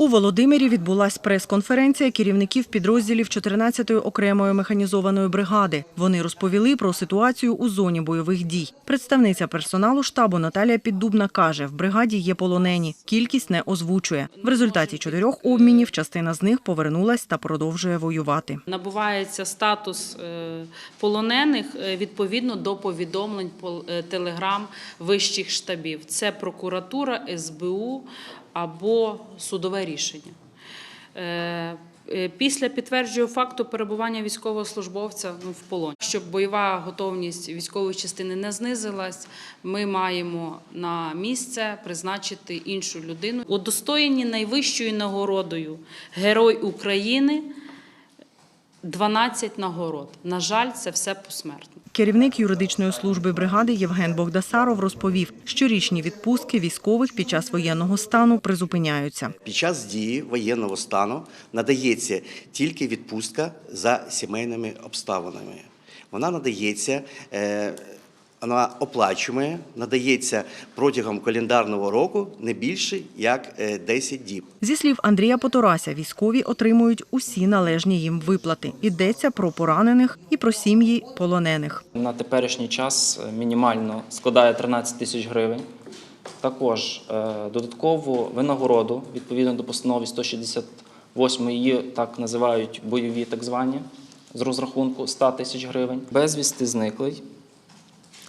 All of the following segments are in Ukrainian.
У Володимирі відбулась прес-конференція керівників підрозділів 14-ї окремої механізованої бригади. Вони розповіли про ситуацію у зоні бойових дій. Представниця персоналу штабу Наталія Піддубна каже, в бригаді є полонені. Кількість не озвучує. В результаті чотирьох обмінів частина з них повернулась та продовжує воювати. Набувається статус е, полонених е, відповідно до повідомлень е, телеграм вищих штабів. Це прокуратура, СБУ або судове рішення. Е, е, Після підтверджує факту перебування військовослужбовця ну, в полоні. Щоб бойова готовність військової частини не знизилась, ми маємо на місце призначити іншу людину. Удостоєні найвищою нагородою Герой України 12 нагород. На жаль, це все посмертно. Керівник юридичної служби бригади Євген Богдасаров розповів, щорічні відпустки військових під час воєнного стану призупиняються. Під час дії воєнного стану надається тільки відпустка за сімейними обставинами. Вона надається, е, вона оплачує, надається протягом календарного року не більше як е, 10 діб. Зі слів Андрія Поторася, військові отримують усі належні їм виплати. Йдеться про поранених і про сім'ї полонених. На теперішній час е, мінімально складає 13 тисяч гривень. Також е, додаткову винагороду відповідно до постанови 168 її так називають бойові, так звані, з розрахунку 100 тисяч гривень. Безвісти зниклий.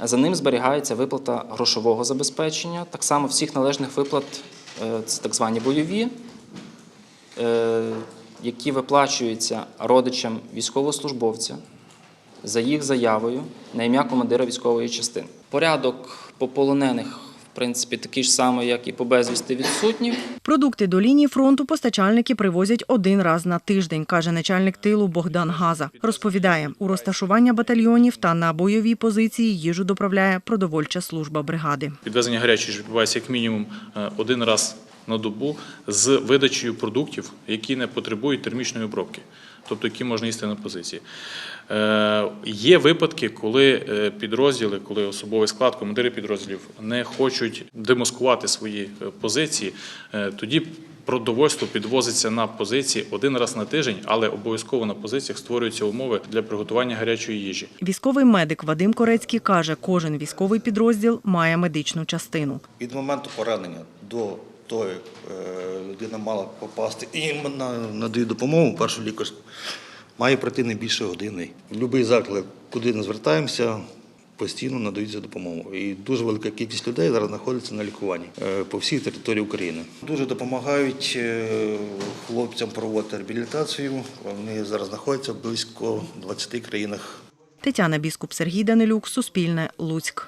За ним зберігається виплата грошового забезпечення, так само всіх належних виплат, е, це так звані бойові, е, які виплачуються родичам військовослужбовця за їх заявою на ім'я командира військової частини. Порядок по полонених, в принципі, такі ж самі, як і по безвісти відсутні. Продукти до лінії фронту постачальники привозять один раз на тиждень, каже начальник тилу Богдан Газа. Розповідає, у розташування батальйонів та на бойові позиції їжу доправляє продовольча служба бригади. Підвезення гарячої ж відбувається як мінімум е, один раз на добу з видачею продуктів, які не потребують термічної обробки, тобто які можна їсти на позиції. Е, Є випадки, коли е, підрозділи, коли особовий склад, командири підрозділів не хочуть демаскувати свої е, позиції, е, тоді продовольство підвозиться на позиції один раз на тиждень, але обов'язково на позиціях створюються умови для приготування гарячої їжі. Військовий медик Вадим Корецький каже, кожен військовий підрозділ має медичну частину. від моменту поранення до як е, людина мала попасти і на- допомогу, першу лікарську, має пройти не більше години. Будь-який заклик, куди не звертаємося, постійно надаються допомогу. І дуже велика кількість людей зараз знаходиться на лікуванні е, по всій території України. Дуже допомагають е, хлопцям проводити реабілітацію. Вони зараз знаходяться близько 20 країнах Тетяна Біскуп, Сергій Данилюк, Суспільне, Луцьк.